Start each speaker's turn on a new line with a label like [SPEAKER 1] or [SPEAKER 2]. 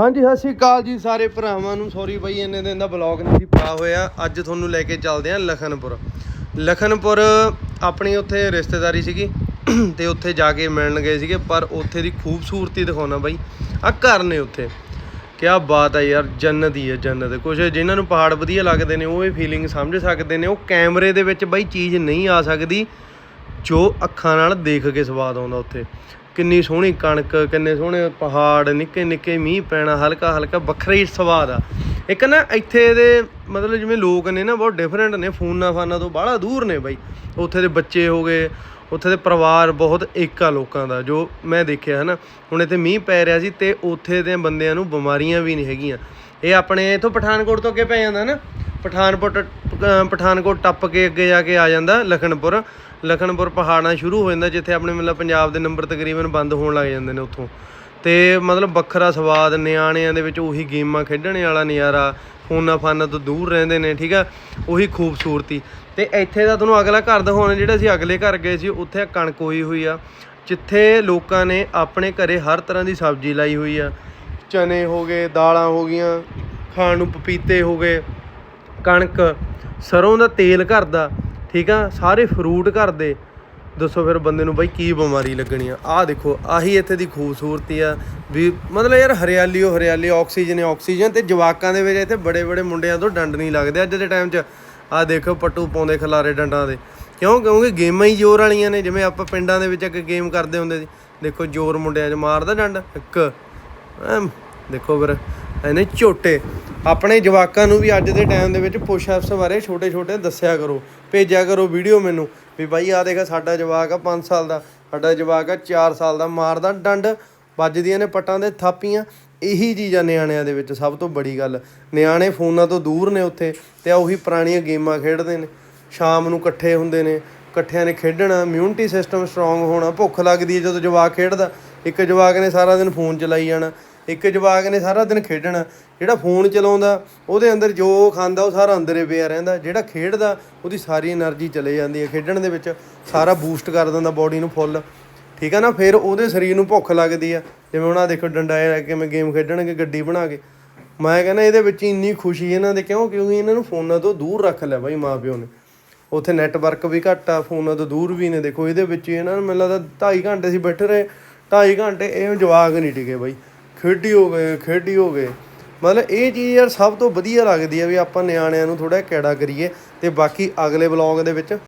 [SPEAKER 1] ਹਾਂਜੀ, ਸਤਿ ਸ਼੍ਰੀ ਅਕਾਲ ਜੀ ਸਾਰੇ ਭਰਾਵਾਂ ਨੂੰ। ਸੌਰੀ ਬਾਈ, ਇੰਨੇ ਦਿਨ ਦਾ ਬਲੌਗ ਨਹੀਂ ਸੀ ਪਾ ਹੋਇਆ। ਅੱਜ ਤੁਹਾਨੂੰ ਲੈ ਕੇ ਚੱਲਦੇ ਹਾਂ ਲਖਨਪੁਰ। ਲਖਨਪੁਰ ਆਪਣੀ ਉੱਥੇ ਰਿਸ਼ਤੇਦਾਰੀ ਸੀਗੀ ਤੇ ਉੱਥੇ ਜਾ ਕੇ ਮਿਲਣ ਗਏ ਸੀਗੇ, ਪਰ ਉੱਥੇ ਦੀ ਖੂਬਸੂਰਤੀ ਦਿਖਾਉਣਾ ਬਾਈ ਆ ਘਰ ਨੇ ਉੱਥੇ। ਕਿਆ ਬਾਤ ਹੈ ਯਾਰ, ਜੰਨਤ ਹੀ ਹੈ ਜੰਨਤ। ਕੁਝ ਜਿਨ੍ਹਾਂ ਨੂੰ ਪਹਾੜ ਵਧੀਆ ਲੱਗਦੇ ਨੇ, ਉਹ ਇਹ ਫੀਲਿੰਗ ਸਮਝ ਸਕਦੇ ਨੇ। ਉਹ ਕੈਮਰੇ ਦੇ ਵਿੱਚ ਬਾਈ ਚੀਜ਼ ਨਹੀਂ ਆ ਸਕਦੀ, ਜੋ ਅੱਖਾਂ ਨਾਲ ਦੇਖ ਕੇ ਸਵਾਦ ਆਉਂਦਾ ਉੱਥੇ। ਕਿੰਨੀ ਸੋਹਣੀ ਕਣਕ, ਕਿੰਨੇ ਸੋਹਣੇ ਪਹਾੜ, ਨਿੱਕੇ ਨਿੱਕੇ ਮੀਂਹ ਪੈਣਾ, ਹਲਕਾ ਹਲਕਾ ਵੱਖਰਾ ਹੀ ਸਵਾਦ ਆ। ਇੱਕ ਨਾ ਇੱਥੇ ਦੇ ਮਤਲਬ ਜਿਵੇਂ ਲੋਕ ਨੇ ਨਾ ਬਹੁਤ ਡਿਫਰੈਂਟ ਨੇ, ਫੋਨਾਂ ਫਾਨਾਂ ਤੋਂ ਬਾਹਲਾ ਦੂਰ ਨੇ ਬਾਈ। ਉੱਥੇ ਦੇ ਬੱਚੇ ਹੋ ਗਏ, ਉੱਥੇ ਦੇ ਪਰਿਵਾਰ ਬਹੁਤ ਏਕਾ ਲੋਕਾਂ ਦਾ, ਜੋ ਮੈਂ ਦੇਖਿਆ ਹਨਾ। ਹੁਣ ਇੱਥੇ ਮੀਂਹ ਪੈ ਰਿਹਾ ਸੀ ਤੇ ਉੱਥੇ ਦੇ ਬੰਦਿਆਂ ਨੂੰ ਬਿਮਾਰੀਆਂ ਵੀ ਨਹੀਂ ਹੈਗੀਆਂ। ਇਹ ਆਪਣੇ ਇਥੋਂ ਪਠਾਨਕੋਟ ਤੋਂ ਅੱਗੇ ਪੈ ਜਾਂਦਾ ਨਾ। ਪਠਾਨਕੋਟ, ਅਹ ਪਠਾਨਕੋਟ ਟੱਪ ਕੇ ਅੱਗੇ ਜਾ ਕੇ ਆ ਜਾਂਦਾ, ਲਖਨਪੁਰ। ਲਖਨਪੁਰ ਪਹਾੜਾਂ ਸ਼ੁਰੂ ਹੋ ਜਾਂਦਾ, ਜਿੱਥੇ ਆਪਣੇ ਮਤਲਬ ਪੰਜਾਬ ਦੇ ਨੰਬਰ ਤਕਰੀਬਨ ਬੰਦ ਹੋਣ ਲੱਗ ਜਾਂਦੇ ਨੇ ਉੱਥੋਂ। ਤੇ ਮਤਲਬ ਵੱਖਰਾ ਸਵਾਦ, ਨਿਆਣਿਆਂ ਦੇ ਵਿੱਚ ਉਹੀ ਗੇਮਾਂ ਖੇਡਣ ਵਾਲਾ ਨਜ਼ਾਰਾ, ਫੋਨਾਂ ਫਾਨਾਂ ਤੋਂ ਦੂਰ ਰਹਿੰਦੇ ਨੇ, ਠੀਕ ਆ? ਉਹੀ ਖੂਬਸੂਰਤੀ। ਤੇ ਇੱਥੇ ਦਾ ਤੁਹਾਨੂੰ ਅਗਲਾ ਘਰ ਦਿਖਾਉਣਾ, ਜਿਹੜਾ ਅਸੀਂ ਅਗਲੇ ਘਰ ਗਏ ਸੀ, ਉੱਥੇ ਕਣਕ ਹੋਈ ਹੋਈ ਆ, ਜਿੱਥੇ ਲੋਕਾਂ ਨੇ ਆਪਣੇ ਘਰੇ ਹਰ ਤਰ੍ਹਾਂ ਦੀ ਸਬਜ਼ੀ ਲਾਈ ਹੋਈ ਆ। ਚਨੇ ਹੋ ਗਏ, ਦਾਲਾਂ ਹੋ ਗਈਆਂ, ਖਾਣ ਨੂੰ ਪਪੀਤੇ ਹੋ ਗਏ। ਕਣਕ ਸਰੋਂ ਦਾ ਤੇਲ ਘਰ ਦਾ ਠੀਕ ਆ? ਸਾਰੇ ਫਰੂਟ ਘਰ ਦੇ ਦੱਸੋ ਫਿਰ ਬੰਦੇ ਨੂੰ ਬਾਈ ਕੀ ਬਿਮਾਰੀ ਲੱਗਣੀ ਆ? ਆਹ ਦੇਖੋ, ਆਹੀ ਇੱਥੇ ਦੀ ਖੂਬਸੂਰਤੀ ਆ ਵੀ ਮਤਲਬ ਯਾਰ ਹਰਿਆਲੀ ਓ ਹਰਿਆਲੀ, ਆਕਸੀਜਨ ਆਕਸੀਜਨ ਤੇ ਜਵਾਕਾਂ ਦੇ ਵਿੱਚ ਇੱਥੇ ਬੜੇ ਬੜੇ ਮੁੰਡਿਆਂ ਤੋਂ ਡੰਡ ਨਹੀਂ ਲੱਗਦੇ ਅੱਜ ਦੇ ਟਾਈਮ 'ਚ। ਆਹ ਦੇਖੋ ਪੱਟੂ ਪਾਉਂਦੇ ਖਲਾਰੇ ਡੰਡਾਂ ਦੇ। ਕਿਉਂ? ਕਿਉਂਕਿ ਗੇਮਾਂ ਹੀ ਜ਼ੋਰ ਵਾਲੀਆਂ ਨੇ, ਜਿਵੇਂ ਆਪਾਂ ਪਿੰਡਾਂ ਦੇ ਵਿੱਚ ਇੱਕ ਗੇਮ ਕਰਦੇ ਹੁੰਦੇ ਸੀ। ਦੇਖੋ ਜ਼ੋਰ ਮੁੰਡਿਆਂ 'ਚ ਮਾਰਦਾ ਡੰਡ, ਇੱਕ। ਦੇਖੋ ਫਿਰ। ਇਹਨੇ ਝੋਟੇ। ਆਪਣੇ ਜਵਾਕਾਂ ਨੂੰ ਵੀ ਅੱਜ ਦੇ ਟਾਈਮ ਦੇ ਵਿੱਚ ਪੁਸ਼ ਅਪਸ ਬਾਰੇ ਛੋਟੇ ਛੋਟੇ ਦੱਸਿਆ ਕਰੋ। ਭੇਜਿਆ ਕਰੋ ਵੀਡੀਓ ਮੈਨੂੰ ਵੀ ਬਾਈ ਆ ਦੇਖ, ਸਾਡਾ ਜਵਾਕ ਆ 5 ਸਾਲ ਦਾ। ਸਾਡਾ ਜਵਾਕ ਆ 4 ਸਾਲ ਦਾ, ਮਾਰਦਾ ਡੰਡ, ਵੱਜਦੀਆਂ ਨੇ ਪੱਟਾਂ ਦੇ ਥਾਪੀਆਂ। ਇਹੀ ਚੀਜ਼ਾਂ ਨਿਆਣਿਆਂ ਦੇ ਵਿੱਚ, ਸਭ ਤੋਂ ਬੜੀ ਗੱਲ। ਨਿਆਣੇ ਫੋਨਾਂ ਤੋਂ ਦੂਰ ਨੇ ਉੱਥੇ ਤੇ ਉਹੀ ਪੁਰਾਣੀਆਂ ਗੇਮਾਂ ਖੇਡਦੇ ਨੇ। ਸ਼ਾਮ ਨੂੰ ਇਕੱਠੇ ਹੁੰਦੇ ਨੇ, ਇਕੱਠਿਆਂ ਨੇ ਖੇਡਣਾ ਇਮਿਊਨਿਟੀ ਸਿਸਟਮ ਸਟਰੋਂਗ ਹੋਣਾ, ਭੁੱਖ ਲੱਗਦੀ ਹੈ ਜਦੋਂ ਜਵਾਕ ਖੇਡਦਾ। ਇੱਕ ਜਵਾਕ ਨੇ ਸਾਰਾ ਦਿਨ ਫੋਨ ਚਲਾਈ ਜਾਣਾ। ਇੱਕ ਜਵਾਗ ਨੇ ਸਾਰਾ ਦਿਨ ਖੇਡਣਾ, ਜਿਹੜਾ ਫੋਨ ਚਲਾਉਂਦਾ, ਉਹਦੇ ਅੰਦਰ ਜੋ ਖਾਂਦਾ, ਉਹ ਸਾਰਾ ਅੰਦਰੇ ਪਿਆ ਰਹਿੰਦਾ, ਜਿਹੜਾ ਖੇਡਦਾ, ਉਹਦੀ ਸਾਰੀ એનર્ਜੀ ਚਲੇ ਜਾਂਦੀ ਹੈ। ਖੇਡਣ ਦੇ ਵਿੱਚ ਸਾਰਾ ਬੂਸਟ ਕਰ ਦਿੰਦਾ ਬਾਡੀ ਨੂੰ ਫੁੱਲ ਠੀਕ ਆ ਨਾ? ਫਿਰ ਉਹਦੇ ਸਰੀਰ ਨੂੰ ਭੁੱਖ ਲੱਗਦੀ ਆ। ਜਿਵੇਂ ਉਹਨਾਂ ਦੇਖੋ ਡੰਡਾਏ ਲੱਗ ਕੇ ਮੈਂ ਗੇਮ ਖੇਡਣਗੇ, ਗੱਡੀ ਬਣਾ ਕੇ। ਮੈਂ ਕਹਿੰਦਾ ਇਹਦੇ ਵਿੱਚ ਇੰਨੀ ਖੁਸ਼ੀ ਇਹਨਾਂ ਦੇ, ਕਿਉਂ? ਕਿਉਂਕਿ ਇਹਨਾਂ ਨੂੰ ਫੋਨਾਂ ਤੋਂ ਦੂਰ ਰੱਖ ਲਿਆ ਬਾਈ ਮਾਪਿਓ ਨੇ। ਉੱਥੇ ਨੈਟਵਰਕ ਵੀ ਘੱਟ ਆ, ਫੋਨਾਂ ਤੋਂ ਦੂਰ ਵੀ ਨੇ। ਦੇਖੋ ਇਹਦੇ ਵਿੱਚ ਇਹਨਾਂ ਨੂੰ ਮੈਨੂੰ ਲੱਗਦਾ 2.5 ਘੰਟੇ ਸੀ ਬੈਠੇ ਰਹੇ। 2.5 ਘੰਟੇ ਇਹ ਜਵਾਗ ਨਹੀਂ ਟਿਕੇ ਬਾਈ। ਖੇਡੀ ਹੋ ਗਏ ਖੇਡੀ ਹੋ ਗਏ ਮਤਲਬ ਇਹ ਚੀਜ਼ ਯਾਰ ਸਭ ਤੋਂ ਵਧੀਆ ਲੱਗਦੀ ਆ ਵੀ ਆਪਾਂ ਨਿਆਣਿਆਂ ਨੂੰ ਥੋੜਾ ਕਿਹੜਾ ਕਰੀਏ ਤੇ ਬਾਕੀ ਅਗਲੇ ਵਲੌਗ ਦੇ ਵਿੱਚ।